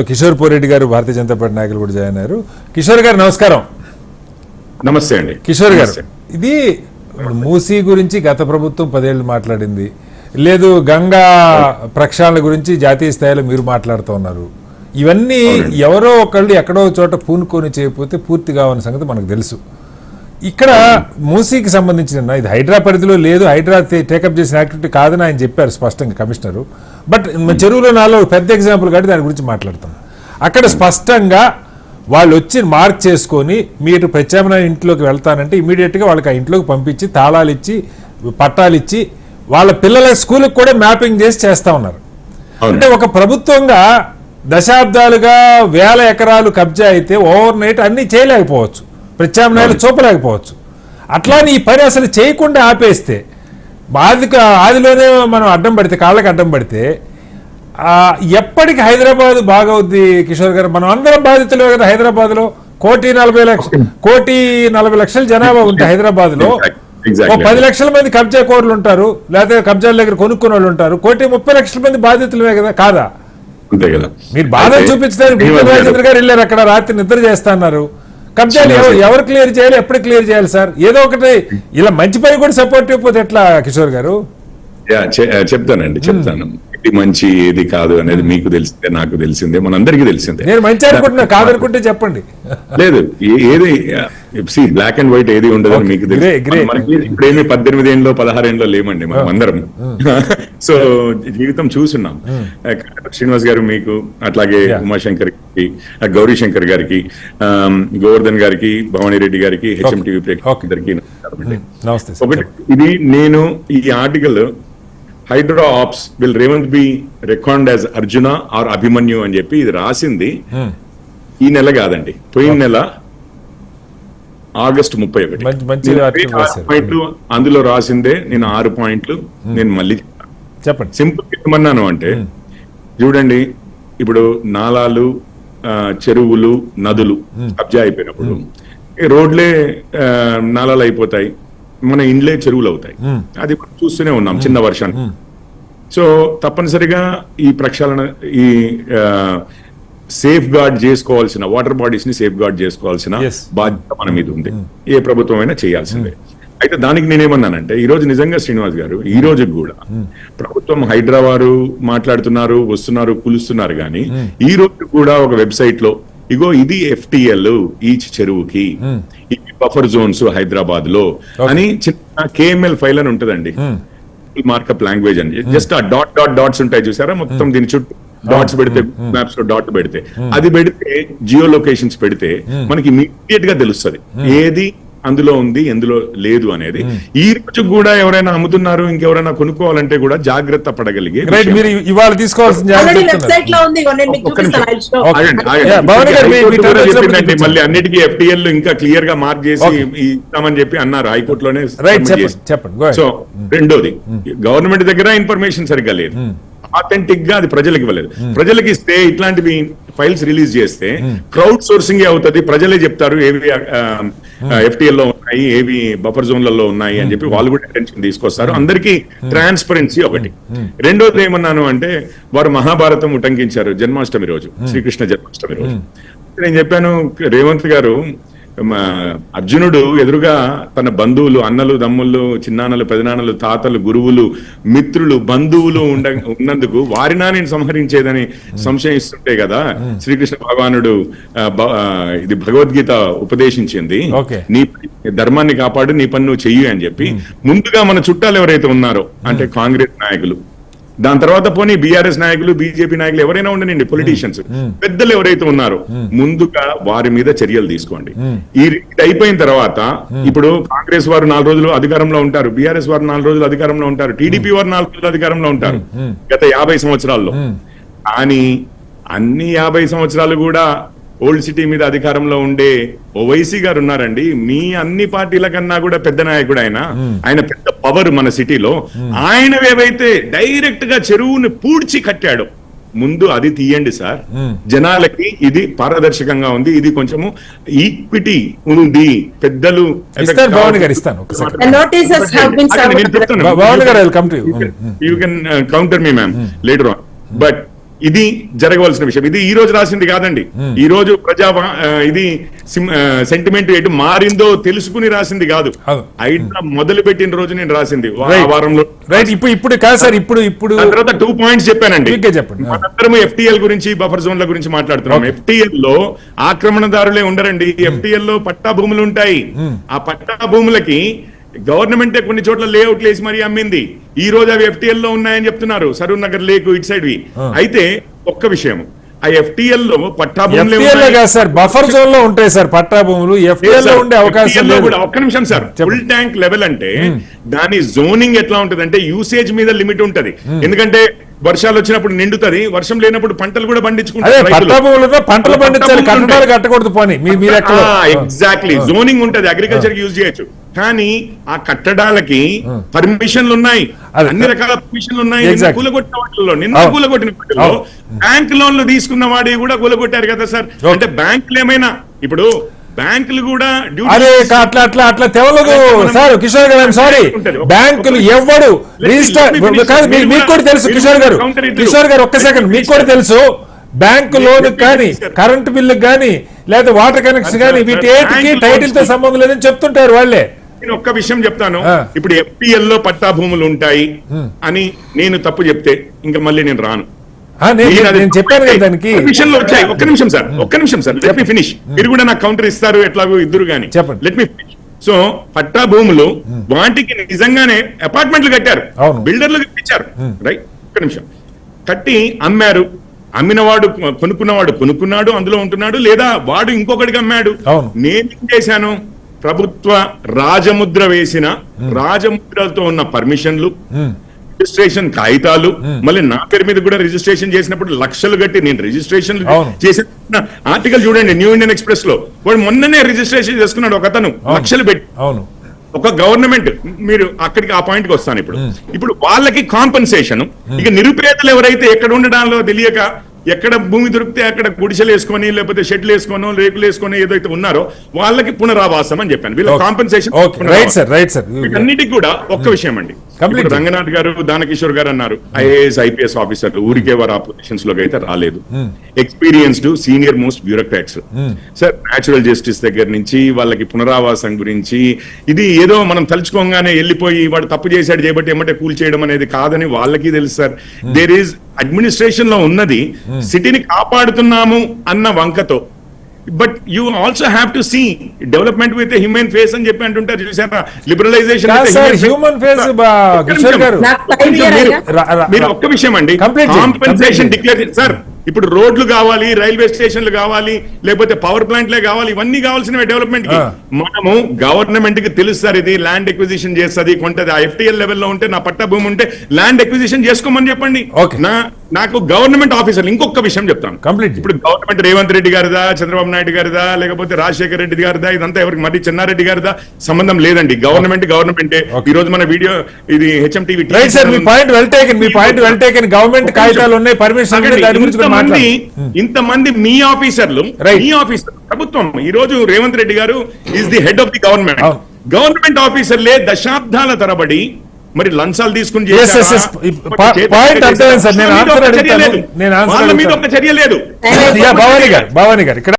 కిషోర్ పోరెడ్డి గారు భారతీయ జనతా పార్టీ నాయకులు కూడా జాయిన్ అయ్యారు. కిషోర్ గారు నమస్కారం. నమస్తే అండి. కిషోర్ గారు. ఇది మూసీ గురించి గత ప్రభుత్వం పదేళ్ళు మాట్లాడింది. లేదు గంగా ప్రక్షాళన గురించి జాతీయ స్థాయిలో మీరు మాట్లాడుతూ ఉన్నారు. ఇవన్నీ ఎవరో ఒకళ్ళు ఎక్కడో చోట పూనుకొని చేయకపోతే పూర్తి కావని సంగతి మనకు తెలుసు. ఇక్కడ మూసీకి సంబంధించిన ఇది హైడ్రా పరిధిలో లేదు హైడ్రా టేకప్ చేసిన యాక్టివిటీ కాదని ఆయన చెప్పారు స్పష్టంగా కమిషనరు. బట్ చెరువులో నాలో పెద్ద ఎగ్జాంపుల్ కాబట్టి దాని గురించి మాట్లాడతాం. అక్కడ స్పష్టంగా వాళ్ళు వచ్చి మార్క్ చేసుకొని మీరు ప్రత్యామ్నాయ ఇంట్లోకి వెళ్తానంటే ఇమీడియట్గా వాళ్ళకి ఆ ఇంట్లోకి పంపించి తాళాలు ఇచ్చి పట్టాలు ఇచ్చి వాళ్ళ పిల్లల స్కూల్కి కూడా మ్యాపింగ్ చేసి చేస్తా ఉన్నారు. అంటే ఒక ప్రభుత్వంగా దశాబ్దాలుగా వేల ఎకరాలు కబ్జా అయితే ఓవర్ నైట్ అన్ని చేయలేకపోవచ్చు. ప్రత్యామ్నాయాలు చూపలేకపోవచ్చు. అట్లాని ఈ పని అసలు చేయకుండా ఆపేస్తే ఆది ఆదిలోనే మనం అడ్డం పడితే కాళ్ళకి అడ్డం పడితే ఎప్పటికి హైదరాబాద్ బాగవుద్ది కిషోర్ గారు? మనం అందరం బాధితులే కదా హైదరాబాద్లో కోటి నలభై లక్ష కోటి నలభై లక్షల జనాభా ఉంది హైదరాబాద్లో Exactly. ఓ పది లక్షల మంది కబ్జా కోర్లు ఉంటారు లేకపోతే కబ్జాల దగ్గర కొనుక్కునే వాళ్ళు ఉంటారు కోటి ముప్పై లక్షల మంది బాధితులే కదా కాదా? మీరు బాధ చూపించడానికి రాజేంద్ర గారు వెళ్ళారు అక్కడ రాత్రి నిద్ర చేస్తున్నారు కబ్జాలు ఎవరు క్లియర్ చేయాలి? ఎప్పుడు క్లియర్ చేయాలి సార్? ఏదో ఒకటి ఇలా మంచి పని కూడా సపోర్ట్ ఇవ్వకపోతే ఎట్లా కిషోర్ గారు? చెప్తానండి చెప్తాను. ఇది మంచి ఏది కాదు అనేది మీకు తెలిసిందే నాకు తెలిసిందే మనందరికీ తెలిసిందే. నేను మంచి అనుకుంటున్నా కాదనుకుంటే చెప్పండి. లేదు ఏది సి బ్లాక్ అండ్ వైట్ ఏది ఉండదు మీకు మనకి ఇప్పుడేమి పద్దెనిమిది ఏళ్ళలో పదహారు ఏళ్ళలో లేమండి మనం అందరం. సో జీవితం చూస్తున్నాం. శ్రీనివాస్ గారు మీకు అట్లాగే. ఉమాశంకర్కి గౌరీ శంకర్ గారికి గోవర్ధన్ గారికి భవానీ రెడ్డి గారికి హెచ్ఎం టీవీ సార్. ఒకటి ఇది నేను ఈ article Hydra ops will Revanth be record as Arjuna or Abhimanyu అని చెప్పి ఇది రాసింది. Hmm. ఈ నెల కాదండి. పోయిన నెల ఆగస్ట్ ముప్పై ఒకటి. పాయింట్లు అందులో రాసిందే నేను ఆరు పాయింట్లు నేను మళ్ళీ చెప్పండి. సింపుల్ ఏమన్నాను అంటే చూడండి ఇప్పుడు నాలాలు చెరువులు నదులు కబ్జా అయిపోయినప్పుడు ఈ రోడ్లే నాలాలు అయిపోతాయి. మన ఇండ్లే చెరువులు అవుతాయి అది చూస్తూనే ఉన్నాం చిన్న వర్షానికి సో తప్పనిసరిగా ఈ ప్రక్షాళన ఈ సేఫ్ గార్డ్ చేసుకోవాల్సిన వాటర్ బాడీస్ని సేఫ్ గార్డ్ చేసుకోవాల్సిన. బాధ్యత మన మీద ఉంది. ఏ ప్రభుత్వం అయినా చేయాల్సిందే అయితే దానికి నేనేమన్నానంటే ఈ రోజు నిజంగా శ్రీనివాస్ గారు ఈ రోజు కూడా ప్రభుత్వం హైదరాబాద్ మాట్లాడుతున్నారు వస్తున్నారు పిలుస్తున్నారు కానీ ఈ రోజు కూడా ఒక వెబ్సైట్లో ఇగో ఇది ఎఫ్టిఎల్ ఈచ్ చెరువుకి బఫర్ జోన్స్ హైదరాబాద్లో అని చిన్న కేఎంఎల్ ఫైల్ అని ఉంటదండి. మార్కప్ లాంగ్వేజ్ అని. జస్ట్ ఆ డాట్ డాట్ డాట్స్ ఉంటాయి చూసారా? మొత్తం దీని చుట్టూ డాట్స్ పెడితే మ్యాప్స్లో డాట్ పెడితే. అది పెడితే జియో లొకేషన్స్ పెడితే మనకి ఇమీడియట్గా తెలుస్తుంది. ఏది అందులో ఉంది ఎందులో లేదు అనేది. ఈ రోజు కూడా ఎవరైనా అమ్ముతున్నారు ఇంకెవరైనా కొనుక్కోవాలంటే కూడా జాగ్రత్త పడగలిగే. మీరు ఇవాళ తీసుకోవాల్సిన. మళ్ళీ అన్నిటికీ ఎఫ్టీఎల్ ఇంకా క్లియర్గా మార్క్ చేసి. ఇస్తామని చెప్పి అన్నారు హైకోర్టులోనే. సో రెండోది గవర్నమెంట్ దగ్గర ఇన్ఫర్మేషన్ సరిగ్గా లేదు. ఆథెంటిక్గా అది ప్రజలకు ఇవ్వలేదు. ప్రజలకు ఇస్తే ఇట్లాంటివి ఫైల్స్ రిలీజ్ చేస్తే క్రౌడ్ సోర్సింగ్ అవుతుంది. ప్రజలే చెప్తారు ఏవి ఎఫ్టీఎల్లో ఉన్నాయి ఏవి బఫర్ జోన్లలో ఉన్నాయి అని చెప్పి వాళ్ళు కూడా అటెన్షన్ తీసుకొస్తారు. అందరికీ ట్రాన్స్పరెన్సీ ఒకటి. రెండోది ఏమన్నాను అంటే వారు మహాభారతం ఉటంకించారు జన్మాష్టమి రోజు శ్రీకృష్ణ జన్మాష్టమి రోజు. నేను చెప్పాను రేవంత్ గారు అర్జునుడు ఎదురుగా తన బంధువులు అన్నలు దమ్ముళ్ళు చిన్నాన్నలు పెదనాన్నలు తాతలు గురువులు మిత్రులు బంధువులు ఉండ ఉన్నందుకు వారినా నేను సంహరించేదని సంశయిస్తుంటే కదా శ్రీకృష్ణ భగవానుడు ఇది భగవద్గీత ఉపదేశించింది. నీ పని- ధర్మాన్ని కాపాడు నీ పని నువ్వు చెయ్యి అని చెప్పి. ముందుగా మన చుట్టాలు ఎవరైతే ఉన్నారో అంటే కాంగ్రెస్ నాయకులు దాని తర్వాత పోనీ బీఆర్ఎస్ నాయకులు బీజేపీ నాయకులు ఎవరైనా ఉండనండి పొలిటీషియన్స్ పెద్దలు ఎవరైతే ఉన్నారో ముందుగా వారి మీద చర్యలు తీసుకోండి. ఈ ఇది అయిపోయిన తర్వాత ఇప్పుడు కాంగ్రెస్ వారు నాలుగు రోజులు అధికారంలో ఉంటారు బీఆర్ఎస్ వారు నాలుగు రోజులు అధికారంలో ఉంటారు టీడీపీ వారు నాలుగు రోజులు అధికారంలో ఉంటారు గత యాభై సంవత్సరాల్లో. కానీ అన్ని యాభై సంవత్సరాలు కూడా ఓల్డ్ సిటీ మీద అధికారంలో ఉండే ఓవైసీ గారు ఉన్నారండి. మీ అన్ని పార్టీల కన్నా కూడా పెద్ద నాయకుడు ఆయన. ఆయన పెద్ద పవర్ మన సిటీలో. ఆయన ఏవైతే డైరెక్ట్గా చెరువుని పూడ్చి కట్టాడు ముందు అది తీయండి సార్. జనాలకి ఇది పారదర్శకంగా ఉంది. ఇది కొంచెము ఈక్విటీ ఉంది. పెద్దలు ఇస్తాను భవాని గారు ఇస్తాను. ఒకసారి The notices have ఇది జరగవలసిన విషయం. ఇది ఈ రోజు రాసింది కాదండి. ఈ రోజు ప్రజా ఇది సెంటిమెంట్ ఎటు మారిందో తెలుసుకుని రాసింది కాదు. హైడ్రా మొదలు పెట్టిన రోజు నేను రాసింది. వారంలో రైట్ ఇప్పుడు ఇప్పుడు కాదు సార్ ఇప్పుడు ఇప్పుడు తర్వాత టూ పాయింట్స్ చెప్పానండి. చెప్పండి. మనందరం ఎఫ్టిఎల్ గురించి బఫర్ జోన్ల గురించి మాట్లాడుతున్నాం. ఎఫ్టిఎల్లో ఆక్రమణదారులే ఉండరండి. ఎఫ్టిఎల్లో పట్టా భూములు ఉంటాయి. ఆ పట్టా భూములకి గవర్నమెంటే కొన్ని చోట్ల లేఅవుట్లు వేసి మరీ అమ్మింది. ఈ రోజు అవి ఎఫ్టిఎల్లో ఉన్నాయని చెప్తున్నారు. సరూర్ నగర్ లేకు ఇటు సైడ్ వి. అయితే ఒక్క విషయం ఆ ఎఫ్టిఎల్లో పట్టా భూములే ఎఫ్టీఎల్ ఉన్నాయి. కాదు సార్ బఫర్ జోన్లో ఉంటాయి సార్ పట్టా భూములు. లేదు ఎఫ్టీఎల్లో. ఉండే అవకాశం కూడా ఒక్క నిమిషం సార్. ఫుల్ ట్యాంక్ లెవెల్ అంటే దాని జోనింగ్ ఎట్లా ఉంటది అంటే యూసేజ్ మీద లిమిట్ ఉంటది. ఎందుకంటే వర్షాలు వచ్చినప్పుడు నిండుతది వర్షం లేనప్పుడు పంటలు కూడా పండించుకుంటారు పంటలు పండించాలి కట్టడాలు. కట్టకూడదు పోనీ ఎగ్జాక్ట్లీ జోనింగ్ ఉంటది అగ్రికల్చర్ యూజ్ చేయొచ్చు కానీ ఆ కట్టడాలకి పర్మిషన్లు ఉన్నాయి. అన్ని రకాల పర్మిషన్లు ఉన్నాయి. కూలగొట్టిన వాటిల్లో నిన్న. కూలగొట్టిన అవును. బ్యాంక్ లోన్లు తీసుకున్న వాడి కూడా కూలగొట్టారు కదా సార్. అంటే బ్యాంకులు ఏమైనా ఇప్పుడు బ్యాంకులు కూడా అరే అట్లా అట్లా అట్లా తెవలదు సార్ కిషోర్ గారు సారీ బ్యాంకులు me- రిజిస్టర్. కాదు మీకు కూడా తెలుసు కిషోర్ గారు. కిషోర్ గారు ఒక్క సెకండ్ మీకు కూడా. తెలుసు బ్యాంకు లోన్ కానీ. కరెంట్ బిల్లు కానీ లేదా వాటర్ కనెక్షన్ కానీ వీటి టైటిల్తో సంబంధం లేదని చెప్తుంటారు వాళ్ళే నేను ఒక్క విషయం చెప్తాను. ఇప్పుడు ఎఫ్పిఎల్లో పట్టా భూములు ఉంటాయి అని నేను తప్పు చెప్తే ఇంకా మళ్ళీ నేను రాను నేను చెప్పాను కదా దానికి. Permission లో వచ్చాయి. ఒక్క నిమిషం సార్. ఒక్క నిమిషం సార్. లెట్ మీ ఫినిష్ మీరు కూడా నాకు కౌంటర్ ఇస్తారు ఎట్లాగో ఇద్దరు గాని. చెప్పండి. లెట్ మీ సో పట్టా భూములు వాటికి నిజంగానే అపార్ట్మెంట్లు కట్టారు. బిల్డర్లు కట్టించారు. రైట్ ఒక్క నిమిషం. కట్టి అమ్మారు. అమ్మినవాడు కొనుక్కున్నవాడు కొనుక్కున్నాడు అందులో ఉంటున్నాడు లేదా వాడు ఇంకొకటికి అమ్మాడు. నేనేం చేశాను? ప్రభుత్వ రాజముద్ర వేసిన రాజముద్రలతో ఉన్న పర్మిషన్లు రిజిస్ట్రేషన్ కాగితాలు మళ్ళీ నా పేరు మీద కూడా రిజిస్ట్రేషన్ చేసినప్పుడు లక్షలు కట్టి నేను రిజిస్ట్రేషన్. చేసిన ఆర్టికల్ చూడండి న్యూ ఇండియన్ ఎక్స్ప్రెస్లో వాడు మొన్ననే రిజిస్ట్రేషన్ చేసుకున్నాడు ఒక అతను లక్షలు పెట్టి. ఒక గవర్నమెంట్ మీరు అక్కడికి ఆ పాయింట్కి వస్తాను ఇప్పుడు. ఇప్పుడు వాళ్ళకి కాంపన్సేషన్ ఇక నిరుపేదలు ఎవరైతే ఎక్కడ ఉండడాలో తెలియక ఎక్కడ భూమి దొరికితే అక్కడ గుడిసెలు వేసుకొని లేకపోతే షెడ్లు వేసుకోనో రేకులు వేసుకొని ఏదైతే ఉన్నారో వాళ్ళకి పునరావాసం అని చెప్పాను. వీళ్ళ compensation right sir right sir. వీటన్నిటికి కూడా ఒక్క విషయం అండి. ఇప్పుడు రంగనాథ్ గారు దానకిషోర్ గారు అన్నారు. ఐఏఎస్ ఐపీఎస్ ఆఫీసర్లు ఊరికే వారు ఆ పొజిషన్స్లోకి అయితే రాలేదు. Experienced senior most bureaucrats sir natural justice దగ్గర నుంచి వాళ్ళకి పునరావాసం గురించి ఇది ఏదో మనం తలుచుకోగానే వెళ్ళిపోయి వాడు తప్పు చేశాడు చేయబట్టి ఏమంటే కూల్ చేయడం అనేది కాదని వాళ్ళకి తెలుసు సార్ దేర్ ఈస్ అడ్మినిస్ట్రేషన్లో ఉన్నది. సిటీని కాపాడుతున్నాము అన్న వంకతో but you also have to see development with human face అని చెప్పి అంటుంటారు చూసారా లిబరలైజేషన్? రా- రా- మీరు ఒక్క విషయం అండి. కాంపెన్సేషన్ డిక్లేర్ సార్ ఇప్పుడు రోడ్లు కావాలి రైల్వే స్టేషన్లు కావాలి లేకపోతే పవర్ ప్లాంట్లే కావాలి ఇవన్నీ కావాల్సినవి డెవలప్మెంట్. మనము గవర్నమెంట్కి తెలుస్తారు ఇది ల్యాండ్ ఎక్విజిషన్ చేస్తుంది కొంటది. ఆ ఎఫ్టీఎల్ లెవెల్లో ఉంటే నా పట్టా భూమి ఉంటే ల్యాండ్ ఎక్విజిషన్ చేసుకోమని చెప్పండి. నా నాకు గవర్నమెంట్ ఆఫీసర్ ఇంకొక విషయం చెప్తాను. Complete. ఇప్పుడు గవర్నమెంట్ రేవంత్ రెడ్డి గారిదా చంద్రబాబు నాయుడు గారిదా లేకపోతే రాజశేఖర రెడ్డి గారిదా ఇదంతా ఎవరికి మరి చెన్నారెడ్డి గారిదా సంబంధం లేదండి. గవర్నమెంట్ గవర్నమెంటే. ఈ రోజు మన వీడియో ఇది హెచ్ఎం టీవీ మీ పాయింట్ వెల్ టేకెన్ మీ పాయింట్ వెల్ టేకెన్ గవర్నమెంట్ కాగితాలు ఉన్నాయి పర్మిషన్ ఇంతమంది ఇంతమంది మీ ఆఫీసర్లు. మీ ఆఫీసర్ ప్రభుత్వం ఈ రోజు Revanth Reddy garu is the head of the government. Government ఆఫీసర్లే దశాబ్దాల తరబడి మరి లంచాలు తీసుకుని వాళ్ళ మీద ఒక చర్య. లేదు. భవానీ గారు భవానీ గారు ఇక్కడ